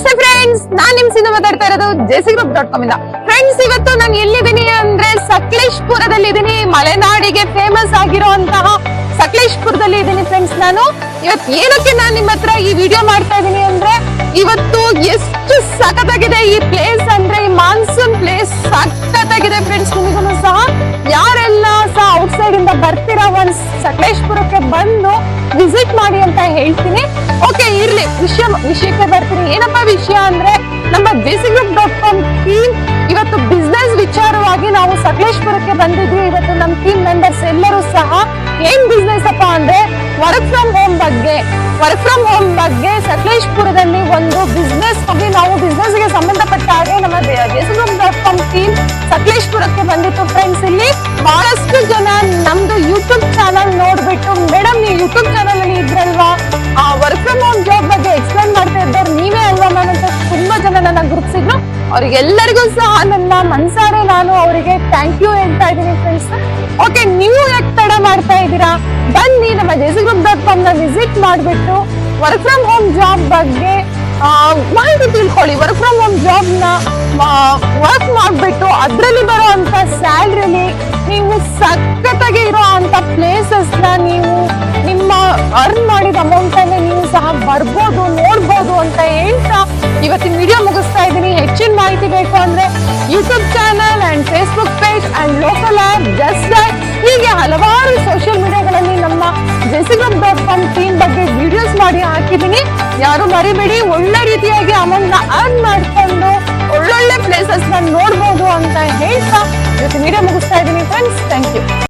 ನಮಸ್ತೆ ಫ್ರೆಂಡ್ಸ್ ನಾನ್ ನಿಮ್ ಸಿನಿಮಾ ಮಾತಾಡ್ತಾ ಇರೋದು ಜೆಸಿ ಗ್ರೂಪ್ ಡಾಟ್ ಕಾಮ್ ಇಂದ. ಫ್ರೆಂಡ್ಸ್ ಇವತ್ತು ನಾನು ಎಲ್ಲಿದ್ದೀನಿ ಅಂದ್ರೆ ಸಕಲೇಶ್ಪುರದಲ್ಲಿ ಇದೀನಿ. ಮಲೆನಾಡಿಗೆ ಫೇಮಸ್ ಆಗಿರುವಂತಹ ಸಕಲೇಶ್ಪುರದಲ್ಲಿ ಇದೀನಿ ಫ್ರೆಂಡ್ಸ್ ನಾನು. ಇವತ್ ಏನಕ್ಕೆ ನಾನು ನಿಮ್ಮ ಹತ್ರ ಈ ವಿಡಿಯೋ ಮಾಡ್ತಾ ಇದ್ದೀನಿ ಅಂದ್ರೆ, ಇವತ್ತು ಎಷ್ಟು ಸಖತ್ತಾಗಿದೆ ಈ ಪ್ಲೇಸ್ ಒಂದ್ ಸಕಲೇಶ್ಪುರಕ್ಕೆ ಬಂದು ವಿಸಿಟ್ ಮಾಡಿ ಅಂತ ಹೇಳ್ತೀನಿ. ಓಕೆ ಇರ್ಲಿ. ವಿಷಯ ವಿಷಯಕ್ಕೆ ಬರ್ತೀನಿ. ಏನಪ್ಪ ವಿಷಯ ಅಂದ್ರೆ, ನಮ್ಮ BC group dot com team ಇವತ್ತು ಬಿಸ್ನೆಸ್ ವಿಚಾರವಾಗಿ ನಾವು ಸಕಲೇಶ್ಪುರಕ್ಕೆ ಬಂದಿದ್ವಿ. ಇವತ್ತು ನಮ್ಮ ಟೀಮ್ ಮೆಂಬರ್ಸ್ ಎಲ್ಲರೂ ಸಹ ಏನ್ ಬಿಸ್ನೆಸ್ ಅಪ್ಪ ಅಂದ್ರೆ ವರ್ಕ್ ಫ್ರಮ್ ಹೋಮ್ ಬಗ್ಗೆ ವರ್ಕ್ ಫ್ರಮ್ ಹೋಮ್ ಬಗ್ಗೆ ಸಕಲೇಶ್ಪುರದಲ್ಲಿ ಒಂದು ಬಿಸ್ನೆಸ್ ಬಗ್ಗೆ ನಾವು ಬಿಸ್ನೆಸ್ಗೆ ಸಂಬಂಧಪಟ್ಟ ಹಾಗೆ ನಮ್ಮ ಬೇಸಿಗೆ ಡಾಟ್ ಕಾಮ್ ಟೀಮ್ ಸಕಲೇಶ್ಪುರಕ್ಕೆ ಬಂದಿತ್ತು. ಫ್ರೆಂಡ್ಸ್ ಇಲ್ಲಿ ಬಹಳಷ್ಟು ಜನ ಯೂಟ್ಯೂಬ್ ಚಾನಲ್ ನೋಡ್ಬಿಟ್ಟು ಮೇಡಮ್ ನೀವು ಯೂಟ್ಯೂಬ್ ಚಾನಲ್ ಅಲ್ಲಿ ಇದ್ರಲ್ವಾ? ವರ್ಕ್ ಫ್ರಮ್ ಹೋಮ್ ಜಾಬ್ ಬಗ್ಗೆ ಎಕ್ಸ್ಪ್ಲೈನ್ ಮಾಡ್ತಾ ಇದ್ದಾರೆ ನೀವೇ ಅಲ್ವಾ ಮ್ಯಾಮ್ ಅಂತ ತುಂಬಾ ಜನ ನನ್ನ ಗುರುತಿಸಿದ್ರು ಅವ್ರಿಗೆಲ್ಲರಿಗೂ ಸಹ ನನ್ನ ಮನ್ಸಾರೆ ನಾನು ಅವರಿಗೆ ಥ್ಯಾಂಕ್ ಯು ಹೇಳ್ತಾ ಇದ್ದೀನಿ ಫ್ರೆಂಡ್ಸ್ ಓಕೆ ನೀವು ಯಾಕೆ ತಡ ಮಾಡ್ತಾ ಇದ್ದೀರಾ? ಬನ್ನಿ ನಮ್ಮ ಜೆಸಿ ಗ್ರೂಪ್ ಡಾಟ್ ಕಾಮ್ನ ವಿಸಿಟ್ ಮಾಡಿಬಿಟ್ಟು ವರ್ಕ್ ಫ್ರಮ್ ಹೋಮ್ ಜಾಬ್ ಬಗ್ಗೆ ಆ, ಮಾಹಿತಿ ತಿಳ್ಕೊಳ್ಳಿ. ವರ್ಕ್ ಫ್ರಮ್ ಹೋಮ್ ಜಾಬ್ನ ವರ್ಕ್ ಮಾಡಿಬಿಟ್ಟು ಅದರಲ್ಲಿ ಬರೋ ಅಂತ ಸ್ಯಾಲ್ರಿಲಿ ನೀವು ಸಖತ್ತಾಗಿ ಇರೋ ಅಂತ ಪ್ಲೇಸಸ್ ನೀವು ನಿಮ್ಮ ಅರ್ನ್ ಮಾಡಿದ ಅಮೌಂಟ್ ನೀವು ಸಹ ಬರ್ಬೋದು, ನೋಡ್ಬೋದು ಅಂತ ಹೇಳ್ತಾ ಇವತ್ತಿನ ವಿಡಿಯೋ ಮುಗಿಸ್ತಾ ಇದ್ದೀನಿ. ಹೆಚ್ಚಿನ ಮಾಹಿತಿ ಬೇಕು ಅಂದ್ರೆ YouTube channel and Facebook page and local app just ಹೀಗೆ ಹಲವಾರು ಸೋಷಿಯಲ್ ಮೀಡಿಯಾಗಳಲ್ಲಿ ನಮ್ಮ JC group dot com team ಬಗ್ಗೆ ವಿಡಿಯೋಸ್ ಮಾಡಿ ಹಾಕಿದ್ದೀನಿ. ಯಾರು ಮರಿಬೇಡಿ, ಒಳ್ಳೆ ರೀತಿಯಾಗಿ ಅಮೌಂಟ್ ಅರ್ನ್ ಮಾಡ್ಕೊಂಡು ಒಳ್ಳೊಳ್ಳೆ ಪ್ಲೇಸಸ್ ನೋಡ್ಬೋದು ಅಂತ ಹೇಳ್ತಾ ಇವತ್ತು ವಿಡಿಯೋ ಮುಗಿಸ್ತಾ ಇದ್ದೀನಿ. Friends thank you